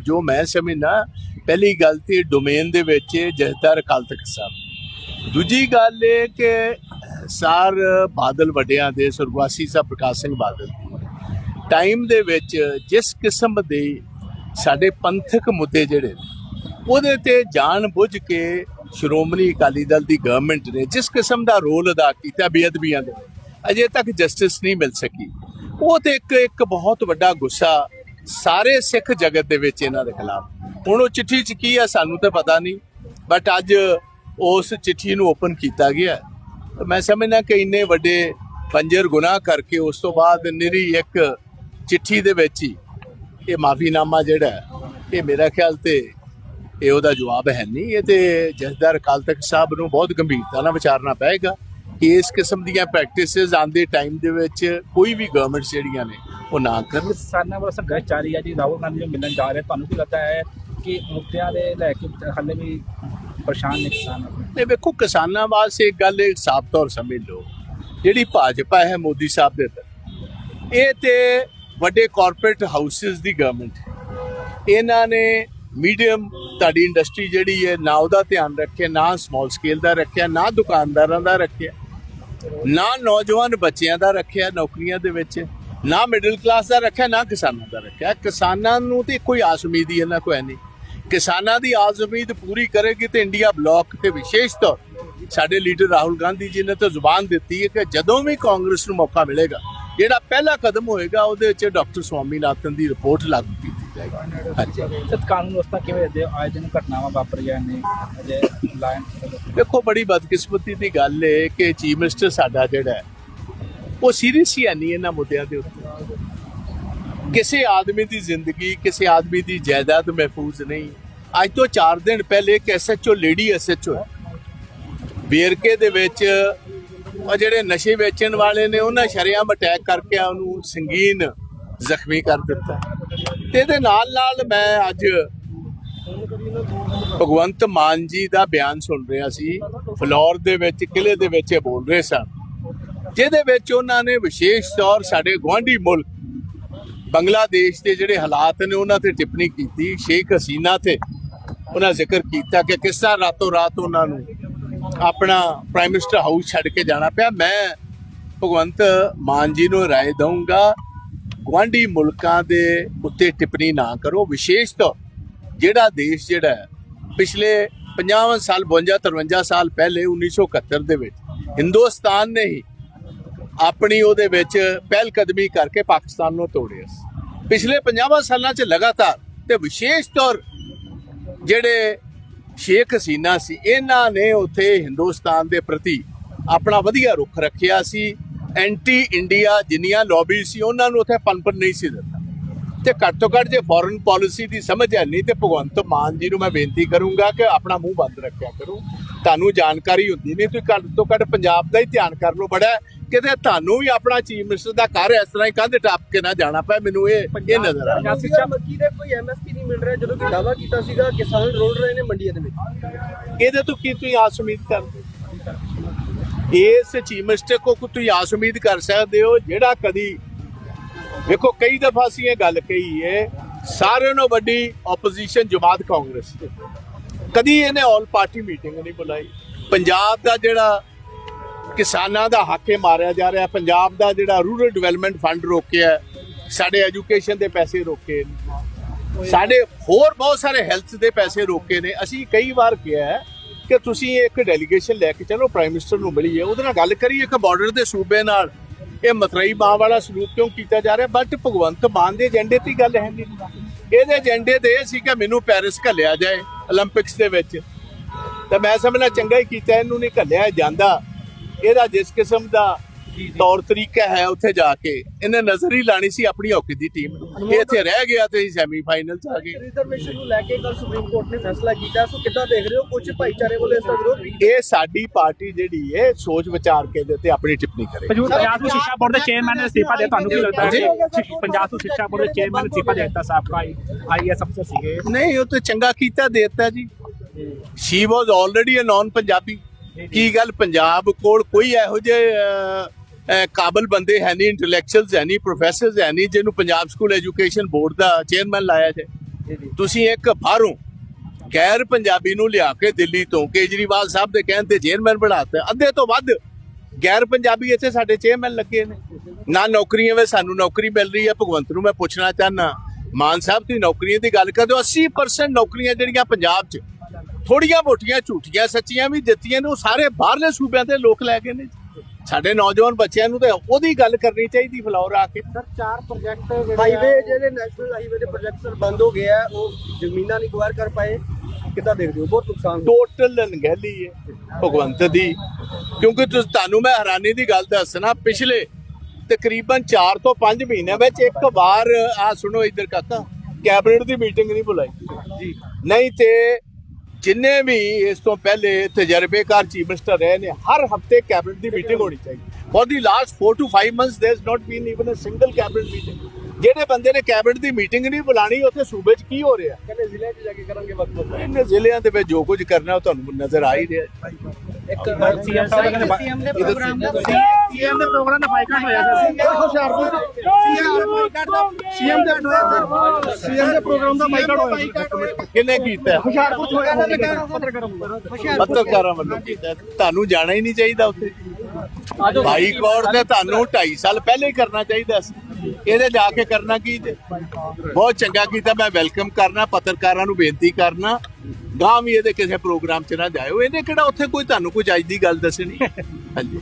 ਜੋ ਮੈਂ ਸਮਝਣਾ ਪਹਿਲੀ ਗੱਲ ਤੇ ਡੋਮੇਨ ਦੇ ਵਿੱਚ ਜਥੇਦਾਰ ਅਕਾਲ ਤਖਤ ਸਾਹਿਬ। ਦੂਜੀ ਗੱਲ ਇਹ ਕਿ ਸਾਰ ਬਾਦਲ ਵੱਡਿਆਂ ਦੇ, ਸੁਰਗਵਾਸੀ ਸਾਹਿਬ ਪ੍ਰਕਾਸ਼ ਸਿੰਘ ਬਾਦਲ ਟਾਈਮ ਦੇ ਵਿੱਚ ਜਿਸ ਕਿਸਮ ਦੇ ਸਾਡੇ ਪੰਥਕ ਮੁੱਦੇ ਜਿਹੜੇ ਨੇ, ਉਹਦੇ ਤੇ ਜਾਣ ਬੁੱਝ ਕੇ ਸ਼੍ਰੋਮਣੀ ਅਕਾਲੀ ਦਲ ਦੀ ਗਵਰਨਮੈਂਟ ਨੇ ਜਿਸ ਕਿਸਮ ਦਾ ਰੋਲ ਅਦਾ ਕੀਤਾ ਬੇਅਦਬੀਆਂ ਦੇ, ਅਜੇ ਤੱਕ ਜਸਟਿਸ ਨਹੀਂ ਮਿਲ ਸਕੀ। ਉਹ ਤੇ ਇੱਕ ਇੱਕ ਬਹੁਤ ਵੱਡਾ ਗੁੱਸਾ ਸਾਰੇ ਸਿੱਖ ਜਗਤ ਦੇ ਵਿੱਚ ਇਹਨਾਂ ਦੇ ਖਿਲਾਫ। ਹੁਣ ਉਹ ਚਿੱਠੀ ਚ ਕੀ ਆ ਸਾਨੂੰ ਤਾਂ ਪਤਾ ਨਹੀਂ ਬਟ ਅੱਜ ਉਸ ਚਿੱਠੀ ਨੂੰ ਓਪਨ ਕੀਤਾ ਗਿਆ ਮੈਂ ਸਮਝਦਾ ਕਿ ਇੰਨੇ ਵੱਡੇ ਪੰਜਰ ਗੁਨਾਹ ਕਰਕੇ ਉਸ ਤੋਂ ਬਾਅਦ ਨਿਰੀ ਇੱਕ ਚਿੱਠੀ ਦੇ ਵਿੱਚ ਹੀ ਇਹ ਮਾਫੀਨਾਮਾ ਜਿਹੜਾ ਇਹ ਮੇਰਾ ਖਿਆਲ ਤੇ ਇਹ ਉਹਦਾ ਜਵਾਬ ਹੈ ਨਹੀਂ। ਇਹ ਤੇ ਜਥੇਦਾਰ ਅਕਾਲ ਤਖਤ ਸਾਹਿਬ ਨੂੰ ਬਹੁਤ ਗੰਭੀਰਤਾ ਨਾਲ ਵਿਚਾਰਨਾ ਪਏਗਾ। ਇਸ ਕਿਸਮ ਦੀਆਂ ਪ੍ਰੈਕਟਿਸਿਸ ਆਂਦੇ ਟਾਈਮ ਦੇ ਵਿੱਚ ਕੋਈ ਵੀ ਗਵਰਨਮੈਂਟ ਜਿਹੜੀਆਂ ਨੇ ਉਹ ਨਾ ਕਰਨ। ਕਿਸਾਨਾਂ ਵੱਲੋਂ ਸੰਘਰਸ਼ ਜਾਰੀ ਹੈ ਜੀ ਰਾਹੁਲ ਗਾਂਧੀ ਜੋ ਮਿਲਣ ਜਾ ਰਹੇ ਤੁਹਾਨੂੰ ਕੀ ਲੱਗਦਾ ਹੈ ਕਿ ਮੁੱਦਿਆਂ ਦੇ ਲੈ ਕੇ ਹਾਲੇ ਵੀ ਪਰੇਸ਼ਾਨ ਨੇ ਕਿਸਾਨ ਤੇ ਵੇਖੋ ਕਿਸਾਨਾਂ ਵਾਸਤੇ ਇੱਕ ਗੱਲ ਇੱਕ ਸਾਫ਼ ਤੌਰ ਸਮਝ ਲਓ ਜਿਹੜੀ ਭਾਜਪਾ ਹੈ ਮੋਦੀ ਸਾਹਿਬ ਦੇ ਤਹਿਤ ਇਹ ਤੇ ਵੱਡੇ ਕਾਰਪੋਰੇਟ ਹਾਊਸਸ ਦੀ ਗਵਰਨਮੈਂਟ ਇਹਨਾਂ ਨੇ ਮੀਡੀਅਮ ਤੁਹਾਡੀ ਇੰਡਸਟਰੀ ਜਿਹੜੀ ਹੈ ਨਾ ਉਹਦਾ ਧਿਆਨ ਰੱਖਿਆ ਨਾ ਸਮਾਲ ਸਕੇਲ ਦਾ ਰੱਖਿਆ ਨਾ ਦੁਕਾਨਦਾਰਾਂ ਦਾ ਰੱਖਿਆ। ਨਾ ਨੌਜਵਾਨ ਬੱਚਿਆਂ ਦਾ ਰੱਖਿਆ ਨੌਕਰੀਆਂ ਦੇ ਵਿੱਚ, ਨਾ ਮਿਡਲ ਕਲਾਸ ਦਾ ਰੱਖਿਆ, ਨਾ ਕਿਸਾਨਾਂ ਦਾ ਰੱਖਿਆ। ਕਿਸਾਨਾਂ ਨੂੰ ਤੇ ਕੋਈ ਆਸ ਉਮੀਦ ਹੀ ਇਹਨਾਂ ਕੋਈ ਨਹੀਂ। ਕਿਸਾਨਾਂ ਦੀ ਆਸ ਉਮੀਦ ਪੂਰੀ ਕਰੇਗੀ ਤੇ ਇੰਡੀਆ ਬਲਾਕ ਤੇ ਵਿਸ਼ੇਸ਼ ਤੌਰ ਸਾਡੇ ਲੀਡਰ ਰਾਹੁਲ ਗਾਂਧੀ ਜੀ ਨੇ ਤਾਂ ਜ਼ੁਬਾਨ ਦਿੱਤੀ ਹੈ ਕਿ ਜਦੋਂ ਵੀ ਕਾਂਗਰਸ ਨੂੰ ਮੌਕਾ ਮਿਲੇਗਾ, ਜਿਹੜਾ ਪਹਿਲਾ ਕਦਮ ਹੋਏਗਾ, ਉਹਦੇ ਵਿੱਚ ਡਾਕਟਰ ਸਵਾਮੀਨਾਥਨ ਦੀ ਰਿਪੋਰਟ ਲਾਗੂ ਕਾਨੂੰਨ ਵਿਵਸਥਾ ਕਿਵੇਂ ਆਏ ਦਿਨ ਘਟਨਾਵਾਂ ਵਾਪਰੀਆਂ ਨੇ ਅਜੇ ਲਾਇਨ ਦੇਖੋ ਬੜੀ ਬਦਕਿਸਮਤੀ ਦੀ ਗੱਲ ਹੈ ਕਿ ਚੀਫ ਮਿਨਿਸਟਰ ਸਾਡਾ ਜਿਹੜਾ ਉਹ ਸੀਰੀਅਸ ਹੀ ਨਹੀਂ ਇਹਨਾਂ ਮੁੱਦਿਆਂ ਦੇ ਉੱਤੇ। ਕਿਸੇ ਆਦਮੀ ਦੀ ਜ਼ਿੰਦਗੀ ਕਿਸੇ ਆਦਮੀ ਦੀ ਜਾਇਦਾਦ ਮਹਿਫੂਜ਼ ਨਹੀਂ। ਅੱਜ ਤੋਂ 4 ਦਿਨ ਪਹਿਲੇ ਇੱਕ ਐਸਐਚਓ ਲੇਡੀ ਐਸਐਚਓ ਬੀਰਕੇ ਦੇ ਵਿੱਚ ਉਹ ਜਿਹੜੇ ਨਸ਼ੇ ਵੇਚਣ ਵਾਲੇ ਨੇ ਉਹਨਾਂ ਸ਼ਰੇਆਮ ਅਟੈਕ ਕਰਕੇ ਉਹਨੂੰ ਸੰਗੀਨ ਜ਼ਖਮੀ ਕਰ ਦਿੱਤਾ। ਤੇ ਇਹਦੇ ਨਾਲ ਨਾਲ ਮੈਂ ਅੱਜ ਭਗਵੰਤ ਮਾਨ ਜੀ ਦਾ ਬਿਆਨ ਸੁਣ ਰਿਹਾ ਸੀ। ਫਲੋਰ ਦੇ ਵਿੱਚ ਕਿਲੇ ਦੇ ਵਿੱਚ ਬੋਲ ਰਹੇ ਸਨ। ਜਿਹਦੇ ਵਿੱਚ ਉਹਨਾਂ ਨੇ ਵਿਸ਼ੇਸ਼ ਤੌਰ ਸਾਡੇ ਗੁਆਂਢੀ ਮੁਲਕ ਬੰਗਲਾਦੇਸ਼ ਦੇ ਜਿਹੜੇ ਹਾਲਾਤ ਨੇ, ਉਹਨਾਂ ਤੇ ਟਿੱਪਣੀ ਕੀਤੀ। ਸ਼ੇਖ ਹਸੀਨਾ ਤੇ ਉਹਨਾਂ ਜ਼ਿਕਰ ਕੀਤਾ ਕਿ ਕਿਸ ਤਰ੍ਹਾਂ ਰਾਤੋਂ ਰਾਤ ਉਹਨਾਂ ਨੂੰ ਆਪਣਾ ਪ੍ਰਾਈਮ ਮਿਨਿਸਟਰ ਹਾਊਸ ਛੱਡ ਕੇ ਜਾਣਾ ਪਿਆ। ਮੈਂ ਭਗਵੰਤ ਮਾਨ ਜੀ ਨੂੰ ਰਾਏ ਦਊਂਗਾ। ਗੁਆਂਢੀ ਮੁਲਕਾਂ ਦੇ ਉੱਤੇ ਟਿੱਪਣੀ ਨਾ ਕਰੋ। ਵਿਸ਼ੇਸ਼ ਤੌਰ ਜਿਹੜਾ ਦੇਸ਼ ਜਿਹੜਾ ਹੈ, ਪਿਛਲੇ 50 ਸਾਲ 52 53 ਸਾਲ ਪਹਿਲੇ 1971 ਦੇ ਵਿੱਚ ਹਿੰਦੁਸਤਾਨ ਨੇ ਹੀ ਆਪਣੀ ਉਹਦੇ ਵਿੱਚ ਪਹਿਲ ਕਦਮੀ ਕਰਕੇ ਪਾਕਿਸਤਾਨ ਨੂੰ ਤੋੜਿਆ ਸੀ। ਪਿਛਲੇ 50 ਸਾਲਾਂ 'ਚ ਲਗਾਤਾਰ ਤੇ ਵਿਸ਼ੇਸ਼ ਤੌਰ ਜਿਹੜੇ ਸ਼ੇਖ ਹਸੀਨਾ ਸੀ ਇਹਨਾਂ ਨੇ ਉੱਥੇ ਹਿੰਦੁਸਤਾਨ ਦੇ ਪ੍ਰਤੀ ਆਪਣਾ ਵਧੀਆ ਰੁਖ ਰੱਖਿਆ ਸੀ। ਐਂਟੀ ਇੰਡੀਆ ਜਿੰਨੀਆਂ ਲੌਬੀ ਸੀ ਉਹਨਾਂ ਨੂੰ ਉੱਥੇ ਪਨਪਨ ਨਹੀਂ ਸੀ ਦਿੱਤਾ। ਤੇ ਘੱਟ ਤੋਂ ਘੱਟ ਜੇ ਫੋਰਨ ਪਾਲਿਸੀ ਦੀ ਸਮਝ ਹੈ ਨਹੀਂ ਤੇ ਭਗਵੰਤ ਮਾਨ ਜੀ ਨੂੰ ਮੈਂ ਬੇਨਤੀ ਕਰੂੰਗਾ ਕਿ ਆਪਣਾ ਮੂੰਹ ਬੰਦ ਰੱਖਿਆ ਕਰੋ। ਤੁਹਾਨੂੰ ਜਾਣਕਾਰੀ ਹੁੰਦੀ ਨਹੀਂ ਤੁਸੀਂ ਘੱਟ ਤੋਂ ਘੱਟ ਪੰਜਾਬ ਦਾ ਹੀ ਧਿਆਨ ਕਰ ਲਓ ਬੜਾ। ਕਿਤੇ ਤੁਹਾਨੂੰ ਵੀ ਆਪਣਾ ਚੀਫ ਮਿਨਿਸਟਰ ਦਾ ਘਰ ਇਸ ਤਰ੍ਹਾਂ ਹੀ ਕੰਧ ਟੱਪ ਕੇ ਨਾ ਜਾਣਾ ਪਏ ਮੈਨੂੰ ਇਹ ਇਹ ਨਜ਼ਰ ਆ। ਪੰਜਾਬ ਸਿੱਖਿਆ ਮੱਕੀ ਦੇ ਕੋਈ ਐਮਐਸਪੀ ਨਹੀਂ ਮਿਲ ਰਿਹਾ ਜਦੋਂ ਕਿ ਦਾਵਾ ਕੀਤਾ ਸੀਗਾ ਕਿਸਾਨ ਰੋਲ ਰਹੇ ਨੇ ਮੰਡੀਆਂ ਦੇ ਵਿੱਚ। ਇਹਦੇ ਤੋਂ ਕੀ ਤੁਸੀਂ ਆਸ ਉਮੀਦ ਕਰਦੇ? ਇਸ ਚੀਫ ਮਿਨਿਸਟਰ ਕੋ ਕੋਈ ਤੁਸੀਂ ਆਸ ਉਮੀਦ ਕਰ ਸਕਦੇ ਹੋ, ਜਿਹੜਾ ਕਦੀ ਵੇਖੋ ਕਈ ਦਫਾ ਅਸੀਂ ਇਹ ਗੱਲ ਕਹੀ ਹੈ ਸਾਰਿਆਂ ਨਾਲੋਂ ਵੱਡੀ ਆਪੋਜੀਸ਼ਨ ਜਮਾਤ ਕਾਂਗਰਸ ਕਦੀ ਇਹਨੇ ਆਲ ਪਾਰਟੀ ਮੀਟਿੰਗ ਨਹੀਂ ਬੁਲਾਈ। ਪੰਜਾਬ ਦਾ ਜਿਹੜਾ ਕਿਸਾਨਾਂ ਦਾ ਹੱਕੇ ਮਾਰਿਆ ਜਾ ਰਿਹਾ, ਪੰਜਾਬ ਦਾ ਜਿਹੜਾ ਰੂਰਲ ਡਿਵੈਲਪਮੈਂਟ ਫੰਡ ਰੋਕਿਆ, ਸਾਡੇ ਐਜੂਕੇਸ਼ਨ ਦੇ ਪੈਸੇ ਰੋਕੇ ਸਾਡੇ ਹੋਰ ਬਹੁਤ ਸਾਰੇ ਹੈਲਥ ਦੇ ਪੈਸੇ ਰੋਕੇ ਨੇ। ਅਸੀਂ ਕਈ ਵਾਰ ਕਿਹਾ ਕਿ ਤੁਸੀਂ ਇੱਕ ਡੈਲੀਗੇਸ਼ਨ ਲੈ ਕੇ ਚਲੋ ਪ੍ਰਾਈਮ ਮਿਨਿਸਟਰ ਨੂੰ ਮਿਲੀਏ। ਉਹਦੇ ਨਾਲ ਗੱਲ ਕਰੀਏ ਇੱਕ ਬਾਰਡਰ ਦੇ ਸੂਬੇ ਨਾਲ। ਇਹ ਮਤਰਈ ਮਾਂ ਵਾਲਾ ਸਲੂਕ ਕਿਉਂ ਕੀਤਾ ਜਾ ਰਿਹਾ? ਬਟ ਭਗਵੰਤ ਮਾਨ ਦੇ ਏਜੰਡੇ ਤੇ ਗੱਲ ਹੈ ਨਹੀਂ। ਇਹਦੇ ਏਜੰਡੇ ਤੇ ਇਹ ਸੀ ਕਿ ਮੈਨੂੰ ਪੈਰਿਸ ਘੱਲਿਆ ਜਾਏ 올림픽ਸ ਦੇ ਵਿੱਚ। ਤਾਂ ਮੈਂ ਸਮਝਣਾ ਚੰਗਾ ਹੀ ਕੀਤਾ, ਇਹਨੂੰ ਨਹੀਂ ਘੱਲਿਆ ਜਾਂਦਾ। ਇਹਦਾ ਜਿਸ ਕਿਸਮ ਦਾ ਤੌਰ ਤਰੀਕਾ ਹੈ ਉੱਥੇ ਜਾ ਕੇ। ਇਹਨੇ ਨਜ਼ਰ ਹੀ ਲਾਣੀ ਸੀ ਆਪਣੀ ਹਾਕੀ ਦੀ ਟੀਮ ਨੂੰ। ਇਹ ਇੱਥੇ ਰਹਿ ਗਿਆ ਤੇ ਸੈਮੀਫਾਈਨਲ ਚ ਆ ਗਏ। ਰਿਜ਼ਰਵੇਸ਼ਨ ਨੂੰ ਲੈ ਕੇ ਕੱਲ ਸੁਪਰੀਮ ਕੋਰਟ ਨੇ ਫੈਸਲਾ ਕੀਤਾ। ਸੋ ਕਿੱਦਾਂ ਦੇਖ ਰਹੇ ਹੋ? ਕੁਝ ਭਾਈਚਾਰੇ ਵੱਲੋਂ ਇਸ ਦਾ ਵਿਰੋਧ ਇਹ ਸਾਡੀ ਪਾਰਟੀ ਜਿਹੜੀ ਹੈ ਸੋਚ ਵਿਚਾਰ ਕੇ ਦੇ ਤੇ ਆਪਣੀ ਟਿੱਪਣੀ ਕਰੇ। ਪੰਜਾਬ ਪੰਜਾਬ ਤੋਂ ਸਿੱਖਿਆ ਬੋਰਡ ਦੇ ਚੇਅਰਮੈਨ ਨੇ ਅਸਤੀਫਾ ਦੇ ਤੁਹਾਨੂੰ ਕੀ ਲੱਗਦਾ ਹੈ? ਪੰਜਾਬ ਤੋਂ ਸਿੱਖਿਆ ਬੋਰਡ ਦੇ ਚੇਅਰਮੈਨ ਨੇ ਅਸਤੀਫਾ ਦੇ ਦਿੱਤਾ ਸਾਹਿਬ ਦਾ ਆਈਐਸ ਅਫਸਰ ਸੀਗੇ। ਨਹੀਂ ਉਹ ਤਾਂ ਚੰਗਾ ਕੀਤਾ ਦੇਤਾ ਜੀ। She was already uh non Punjabi ਕੀ ਗੱਲ? ਪੰਜਾਬ ਕੋਲ ਕੋਈ ਇਹੋ ਜਿਹੇ ਕਾਬਲ ਬੰਦੇ ਹੈ ਨਹੀਂ ਇੰਟੈਲੈਕਚੁਅਲਸ ਹੈ ਨਹੀਂ ਪ੍ਰੋਫੈਸਰਸ ਹੈ ਨਹੀਂ ਜਿਹਨੂੰ ਪੰਜਾਬ ਸਕੂਲ ਐਜੂਕੇਸ਼ਨ ਬੋਰਡ ਦਾ ਚੇਅਰਮੈਨ ਲਾਇਆ ਜੀ ਜੀ। ਤੁਸੀਂ ਇੱਕ ਬਾਹਰੋਂ ਗੈਰ ਪੰਜਾਬੀ ਨੂੰ ਲਿਆ ਕੇ ਦਿੱਲੀ ਤੋਂ ਕੇਜਰੀਵਾਲ ਸਾਹਿਬ ਦੇ ਕਹਿਣ ਤੇ ਚੇਅਰਮੈਨ ਬਣਾਤਾ ਅੱਧੇ ਤੋਂ ਵੱਧ ਗੈਰ ਪੰਜਾਬੀ ਇੱਥੇ ਸਾਡੇ ਚੇਅਰਮੈਨ ਲੱਗੇ ਨੇ। ਨਾ ਨੌਕਰੀਆਂ ਵੇ ਸਾਨੂੰ ਨੌਕਰੀ ਮਿਲ ਰਹੀ ਹੈ। ਭਗਵੰਤ ਨੂੰ ਮੈਂ ਪੁੱਛਣਾ ਚਾਹਨਾ ਮਾਨ ਸਾਹਿਬ ਦੀ ਨੌਕਰੀਆਂ ਦੀ ਗੱਲ ਕਰਦੇ ਹੋ 80% ਨੌਕਰੀਆਂ ਜਿਹੜੀਆਂ ਪੰਜਾਬ 'ਚ ਥੋੜੀਆਂ ਮੋਟੀਆਂ ਝੂਠੀਆਂ ਸੱਚੀਆਂ ਵੀ ਦਿੱਤੀਆਂ ਨੇ ਉਹ ਸਾਰੇ ਬਾਹਰਲੇ ਸੂਬਿਆਂ ਦੇ ਲੋਕ ਲੈ ਗਏ ਨੇ। ਸਾਡੇ ਨੌਜਵਾਨ ਬੱਚਿਆਂ ਨੂੰ ਤੇ ਉਹਦੀ ਗੱਲ ਕਰਨੀ ਚਾਹੀਦੀ ਫਲੋਰ ਆ ਕੇ। ਸਰ ਚਾਰ ਪ੍ਰੋਜੈਕਟ ਹਾਈਵੇ ਜਿਹੜੇ ਨੈਸ਼ਨਲ ਹਾਈਵੇ ਦੇ ਪ੍ਰੋਜੈਕਟ ਸਰ ਬੰਦ ਹੋ ਗਏ ਆ ਉਹ ਜ਼ਮੀਨਾਂ ਨਹੀਂ ਕਵਰ ਕਰ ਪਾਏ। ਕਿੱਦਾਂ ਦੇਖਦੇ ਹੋ? ਬਹੁਤ ਨੁਕਸਾਨ। ਟੋਟਲ ਅਣਗਹਿਲੀ ਹੈ ਭਗਵੰਤ ਦੀ। ਕਿਉਂਕਿ ਤੁਸੀਂ ਤੁਹਾਨੂੰ ਮੈਂ ਹੈਰਾਨੀ ਦੀ ਗੱਲ ਦੱਸਣਾ ਪਿਛਲੇ ਤਕਰੀਬਨ 4 ਤੋਂ 5 ਮਹੀਨਿਆਂ ਵਿੱਚ ਇੱਕ ਵਾਰ ਆ ਸੁਣੋ ਇੱਧਰ ਕਾਕਾ ਕੈਬਨਿਟ ਦੀ ਮੀਟਿੰਗ ਨਹੀਂ ਬੁਲਾਈ। ਜੀ। ਨਹੀਂ ਤੇ ਜਿੰਨੇ ਵੀ ਇਸ ਤੋਂ ਪਹਿਲੇ ਤਜਰਬੇਕਾਰ ਚੀਫ ਮਿਨਿਸਟਰ ਰਹੇ ਨੇ ਹਰ ਹਫ਼ਤੇ ਕੈਬਨਿਟ ਦੀ ਮੀਟਿੰਗ ਹੋਣੀ ਚਾਹੀਦੀ for the last 4 to 5 months there is not been even uh single cabinet meeting ਜਿਹੜੇ ਬੰਦੇ ਨੇ ਕੈਬਨਿਟ ਦੀ ਮੀਟਿੰਗ ਨਹੀਂ ਬੁਲਾਣੀ ਉੱਥੇ ਸੂਬੇ 'ਚ ਕੀ ਹੋ ਰਿਹਾ? ਕਹਿੰਦੇ ਜ਼ਿਲ੍ਹੇ 'ਚ ਜਾ ਕੇ ਕਰਾਂਗੇ ਵਕਤ ਇਹਨੇ ਜ਼ਿਲ੍ਹਿਆਂ ਦੇ ਵਿੱਚ ਜੋ ਕੁਝ ਕਰਨਾ ਉਹ ਤੁਹਾਨੂੰ ਨਜ਼ਰ ਆ ਹੀ ਰਿਹਾ। ਇੱਕ ਸੀਐਮ ਸਾਹਿਬ ਸੀਐਮ ਦੇ ਪ੍ਰੋਗਰਾਮ ਦਾ ਸੀਐਮ ਦੇ ਪ੍ਰੋਗਰਾਮ ਦਾ ਬਾਈਕਾਟ ਹੋਇਆ ਸੀ। ਹੁਸ਼ਿਆਰਪੁਰ ਸੀਐਮ ਦਾ ਬਾਈਕਾਟ ਦਾ ਸੀਐਮ ਦਾ ਪ੍ਰੋਗਰਾਮ ਦਾ ਬਾਈਕਾਟ ਹੋਇਆ ਕਿਹਨੇ ਕੀਤਾ? ਹੁਸ਼ਿਆਰਪੁਰ 'ਚ ਹੋਇਆ ਪੱਤਰਕਾਰਾਂ ਵੱਲੋਂ। ਪੱਤਰਕਾਰਾਂ ਵੱਲੋਂ ਕੀਤਾ। ਤੁਹਾਨੂੰ ਜਾਣਾ ਹੀ ਨਹੀਂ ਚਾਹੀਦਾ ਉੱਥੇ। ਭਾਈ ਕੌਰ ਤੇ ਤੁਹਾਨੂੰ 2.5 ਸਾਲ ਪਹਿਲੇ ਹੀ ਕਰਨਾ ਚਾਹੀਦਾ ਸੀ। ਇਹਦੇ ਜਾ ਕੇ ਕਰਨਾ ਕੀ ਬਹੁਤ ਚੰਗਾ ਕੀਤਾ। ਮੈਂ ਵੈਲਕਮ ਕਰਨਾ ਪੱਤਰਕਾਰਾਂ ਨੂੰ ਬੇਨਤੀ ਕਰਨਾ। ਗਾਂ ਵੀ ਇਹਦੇ ਕਿਸੇ ਪ੍ਰੋਗਰਾਮ 'ਚ ਨਾ ਜਾਇਓ। ਇਹਨੇ ਕਿਹੜਾ ਉੱਥੇ ਕੋਈ ਤੁਹਾਨੂੰ ਕੋਈ ਅੱਜ ਦੀ ਗੱਲ ਦੱਸਣੀ? ਹਾਂਜੀ।